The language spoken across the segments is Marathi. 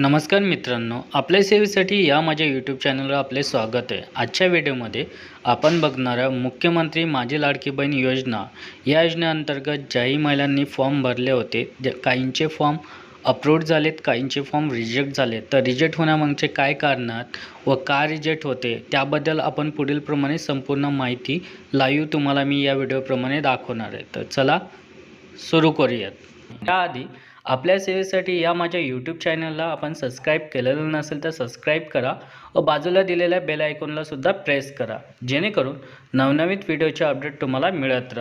नमस्कार मित्रांनो आपल्या सेवेसाठी या माझ्या यूट्यूब चॅनलवर आपले स्वागत आहे. आजच्या व्हिडिओमध्ये आपण बघणाऱ्या मुख्यमंत्री माझी लाडकी बहीण योजना. या योजनेअंतर्गत ज्याही महिलांनी फॉर्म भरले होते काहींचे फॉर्म अप्रूव्ह झालेत काहींचे फॉर्म रिजेक्ट झाले तर रिजेक्ट होण्यामागचे काय कारणात व का रिजेक्ट होते त्याबद्दल आपण पुढीलप्रमाणे संपूर्ण माहिती लाईव्ह तुम्हाला मी या व्हिडिओप्रमाणे दाखवणार आहे. तर चला सुरू करूयात. त्याआधी आपल्या सेवेसाठी या माझ्या यूट्यूब चॅनलला आपण सबस्क्राईब केलेलं नसेल तर सबस्क्राईब करा. व बाजूला दिलेल्या बेल आयकॉनला सुद्धा प्रेस करा. जेणेकरून नवनवीन व्हिडिओचे अपडेट तुम्हाला मिळत राहा.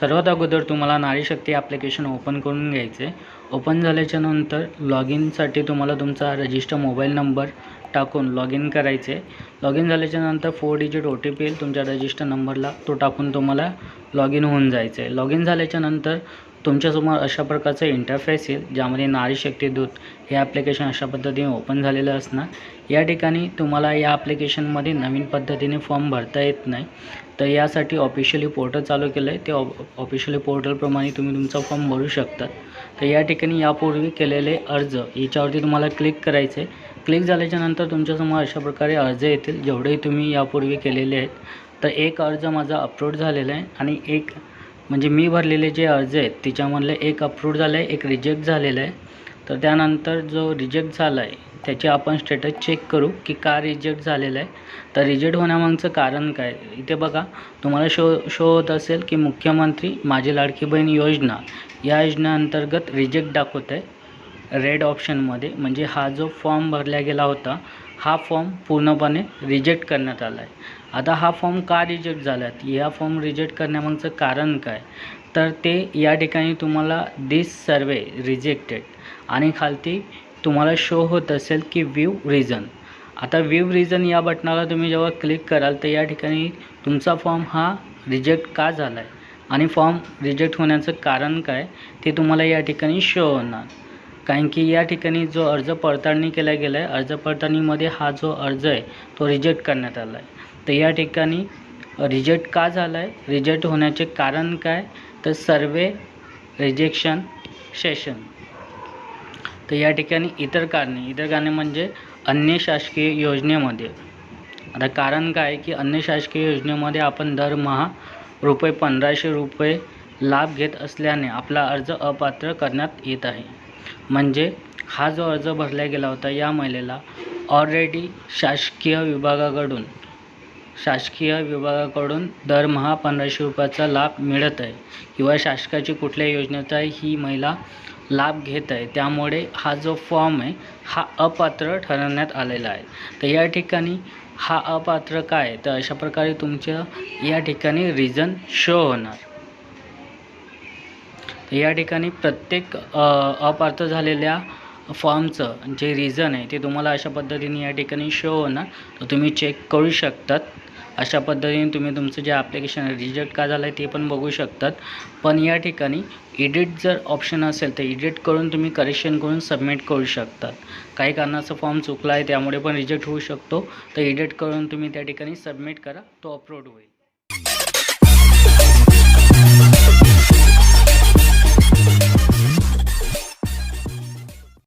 सर्वात अगोदर तुम्हाला नारीशक्ती ॲप्लिकेशन ओपन करून घ्यायचे. ओपन झाल्याच्यानंतर लॉग इनसाठी तुम्हाला तुमचा रजिस्टर मोबाईल नंबर टाकून लॉग इन करायचे. लॉग इन झाल्याच्यानंतर four digit O T P येईल. तुमच्या रजिस्टर नंबरला तो टाकून तुम्हाला लॉग इन होऊन जायचं. आहे लॉग इन झाल्याच्यानंतर तुमच्यासमोर अशा प्रकारचं इंटरफेस येईल ज्यामध्ये नारी शक्ती दूत हे ॲप्लिकेशन अशा पद्धतीने ओपन झालेलं असणार. या ठिकाणी तुम्हाला या ॲप्लिकेशनमध्ये नवीन पद्धतीने फॉर्म भरता येत नाही. तर यासाठी ऑफिशियली पोर्टल चालू केलं आहे ते ऑफिशियली पोर्टलप्रमाणे तुम्ही तुमचा फॉर्म भरू शकता. तर या ठिकाणी यापूर्वी केलेले अर्ज याच्यावरती तुम्हाला क्लिक करायचे क्लिक झाल्याच्यानंतर तुमच्यासमोर अशा प्रकारे अर्ज येतील जेवढेही तुम्ही यापूर्वी केलेले आहेत. तर एक अर्ज माझा अपलोड झालेला आहे आणि एक म्हणजे मी भरलेले जे अर्ज आहेत त्याच्यामधले एक अप्रूव्ड झालं आहे एक रिजेक्ट झालेलं आहे. तर त्यानंतर जो रिजेक्ट झाला आहे त्याचे आपण स्टेटस चेक करू की का रिजेक्ट झालेलं आहे. तर रिजेक्ट होण्यामागचं कारण काय? इथे बघा तुम्हाला शो शो होत असेल की मुख्यमंत्री माझी लाडकी बहीण योजना या योजनेअंतर्गत रिजेक्ट दाखवत आहे रेड ऑप्शनमध्ये म्हणजे हा जो फॉर्म भरला गेला होता हा फॉर्म पूर्णपणे रिजेक्ट करण्यात आला आहे आता हा फॉर्म का रिजेक्ट झाला या फॉर्म रिजेक्ट करण्यामागचं कारण काय? तर ते या ठिकाणी तुम्हाला दिस सर्वे रिजेक्टेड आणि खालती तुम्हाला शो होत असेल की व्ह्यू रिझन आता व्ह्यू रिझन या बटनाला तुम्ही जेव्हा क्लिक कराल तर या ठिकाणी तुमचा फॉर्म हा रिजेक्ट का झाला आहे आणि फॉर्म रिजेक्ट होण्याचं कारण काय? ते तुम्हाला या ठिकाणी शो होणार. कारण की या ठिकाणी जो अर्ज पडताळणी केला गेला आहे अर्ज पडताळणीमध्ये हा जो अर्ज आहे तो रिजेक्ट करण्यात आला आहे तर या ठिकाणी रिजेक्ट का झाला आहे रिजेक्ट होण्याचे कारण काय? तर सर्वे रिजेक्शन सेशन तर या ठिकाणी इतर कारणे. इतर कारणे म्हणजे अन्य शासकीय योजनेमध्ये. आता कारण काय? की अन्य शासकीय योजनेमध्ये आपण दरमहा रुपये पंधराशे रुपये लाभ घेत असल्याने आपला अर्ज अपात्र करण्यात येत आहे. म्हणजे हा जो अर्ज भरला गेला होता या महिलेला ऑलरेडी शासकीय विभागाकडून शासकीय विभागाकडून दरमहा पंधराशे रुपयाचा लाभ मिळत आहे किंवा शासकाची कुठल्या योजनेचा ही महिला लाभ घेत आहे. त्यामुळे हा जो फॉर्म आहे हा अपात्र ठरवण्यात आलेला आहे. तर या ठिकाणी हा अपात्र काय तर अशा प्रकारे तुमच्या या ठिकाणी रिझन शो होणार. या ठिकाणी प्रत्येक अपार्थ झालेल्या फॉर्मचं जे रिझन आहे ते तुम्हाला अशा पद्धतीने या ठिकाणी शो होणार. तर तुम्ही चेक करू शकतात. अशा पद्धतीने तुम्ही तुमचं जे ॲप्लिकेशन रिजेक्ट का झालं आहे ते पण बघू शकतात. पण या ठिकाणी एडिट जर ऑप्शन असेल तर एडिट करून तुम्ही करेक्शन करून सबमिट करू शकतात. काही कारणाचा फॉर्म चुकला आहे त्यामुळे पण रिजेक्ट होऊ शकतो. तर एडिट करून तुम्ही त्या ठिकाणी सबमिट करा तो अपलोड होईल.